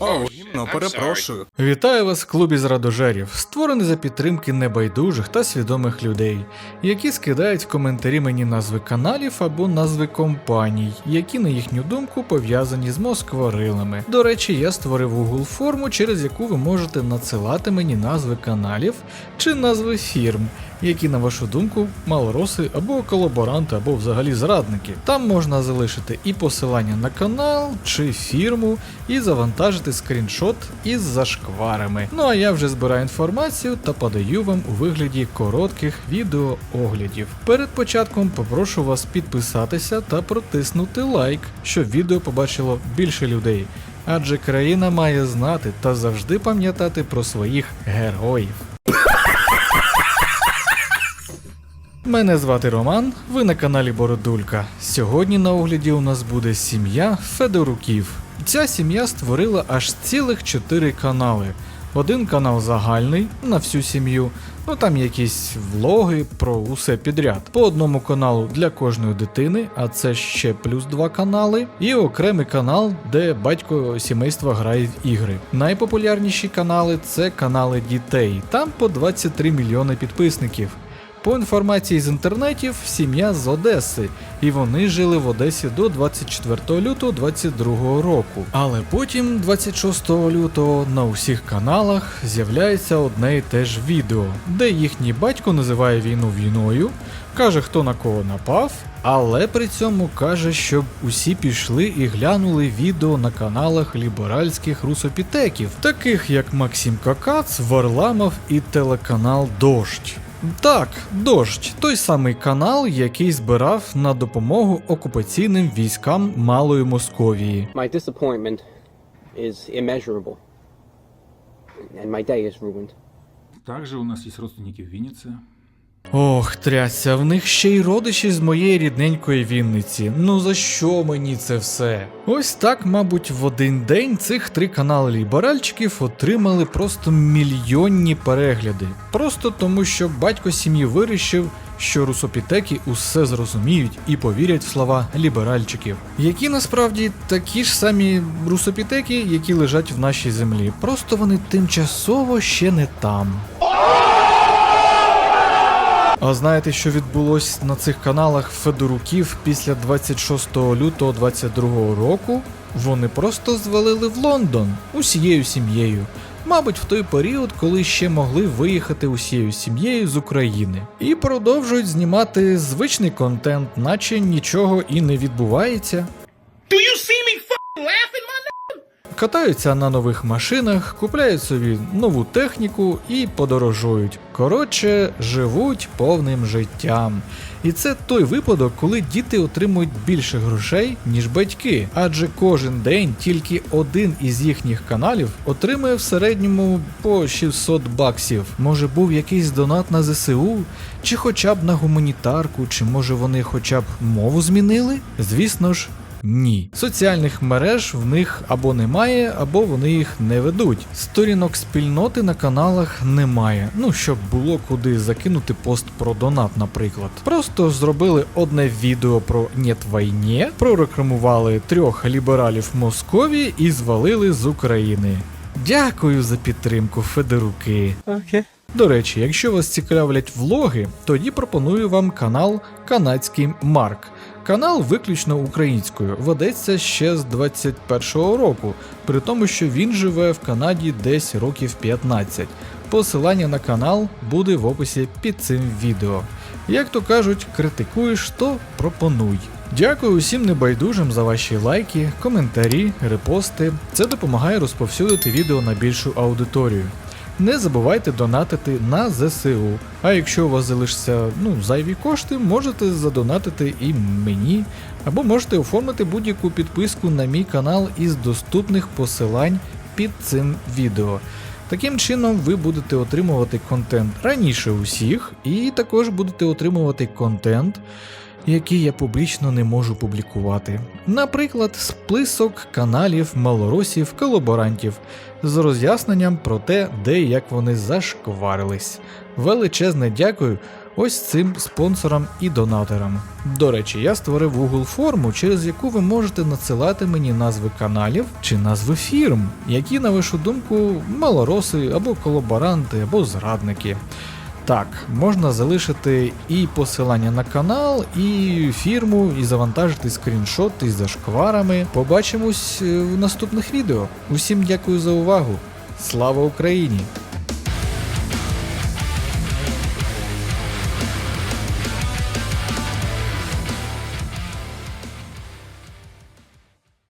О, гімно, перепрошую. Вітаю вас в клубі зрадожерів, створений за підтримки небайдужих та свідомих людей, які скидають в коментарі мені назви каналів або назви компаній, які, на їхню думку, пов'язані з москворилами. До речі, я створив Google форму, через яку ви можете надсилати мені назви каналів чи назви фірм, які, на вашу думку, малороси або колаборанти, або взагалі зрадники. Там можна залишити і посилання на канал чи фірму, і завантажити скріншот із зашкварами. Ну а я вже збираю інформацію та подаю вам у вигляді коротких відеооглядів. Перед початком попрошу вас підписатися та протиснути лайк, щоб відео побачило більше людей. Адже країна має знати та завжди пам'ятати про своїх героїв. Мене звати Роман, ви на каналі Бородулька. Сьогодні на огляді у нас буде сім'я Федоруків. Ця сім'я створила аж цілих 4 канали. Один канал загальний на всю сім'ю, ну там якісь влоги про усе підряд. По одному каналу для кожної дитини, а це ще плюс два канали, і окремий канал, де батько сімейства грає в ігри. Найпопулярніші канали це канали дітей, там по 23 мільйони підписників. По інформації з інтернетів, сім'я з Одеси, і вони жили в Одесі до 24 лютого 22 року. Але потім, 26 лютого, на усіх каналах з'являється одне і те ж відео, де їхній батько називає війну війною, каже, хто на кого напав, але при цьому каже, щоб усі пішли і глянули відео на каналах ліберальських русопітеків, таких як Максим Какац, Варламов і телеканал Дождь. Так, дощ, той самий канал, який збирав на допомогу окупаційним військам Малої Московії. My disappointment is immeasurable. And my day is ruined. Также у нас есть родственники в Виннице. Ох, трясся, в них ще й родичі з моєї рідненької Вінниці. Ну за що мені це все? Ось так, мабуть, в один день цих три канали ліберальчиків отримали просто мільйонні перегляди. Просто тому, що батько сім'ї вирішив, що русопітеки усе зрозуміють і повірять в слова ліберальчиків, які насправді такі ж самі русопітеки, які лежать в нашій землі. Просто вони тимчасово ще не там. А знаєте, що відбулось на цих каналах Федоруків після 26 лютого 22 року? Вони просто звалили в Лондон усією сім'єю. Мабуть, в той період, коли ще могли виїхати усією сім'єю з України, і продовжують знімати звичний контент, наче нічого і не відбувається. Катаються на нових машинах, купляють собі нову техніку і подорожують. Коротше, живуть повним життям. І це той випадок, коли діти отримують більше грошей, ніж батьки. Адже кожен день тільки один із їхніх каналів отримує в середньому по 600 баксів. Може був якийсь донат на ЗСУ, чи хоча б на гуманітарку, чи може вони хоча б мову змінили? Звісно ж, ні. Соціальних мереж в них або немає, або вони їх не ведуть. Сторінок спільноти на каналах немає. Ну, щоб було куди закинути пост про донат, наприклад. Просто зробили одне відео про «Нєт війні», прорекламували трьох лібералів Московії і звалили з України. Дякую за підтримку, Федоруки. До речі, якщо вас цікавлять влоги, тоді пропоную вам канал Канадський Марк. Канал виключно українською, ведеться ще з 21-го року, при тому, що він живе в Канаді десь років 15. Посилання на канал буде в описі під цим відео. Як то кажуть, критикуєш, то пропонуй. Дякую усім небайдужим за ваші лайки, коментарі, репости. Це допомагає розповсюдити відео на більшу аудиторію. Не забувайте донатити на ЗСУ. А якщо у вас залишаться ну, зайві кошти, можете задонатити і мені, або можете оформити будь-яку підписку на мій канал із доступних посилань під цим відео. Таким чином, ви будете отримувати контент раніше усіх, і також будете отримувати контент, який я публічно не можу публікувати. Наприклад, список каналів малоросів колаборантів з роз'ясненням про те, де і як вони зашкварились. Величезне дякую ось цим спонсорам і донаторам. До речі, я створив Google форму, через яку ви можете надсилати мені назви каналів чи назви фірм, які, на вашу думку, малороси або колаборанти, або зрадники. Так, можна залишити і посилання на канал, і фірму, і завантажити скріншот із зашкварами. Побачимось е, в наступних відео. Усім дякую за увагу. Слава Україні!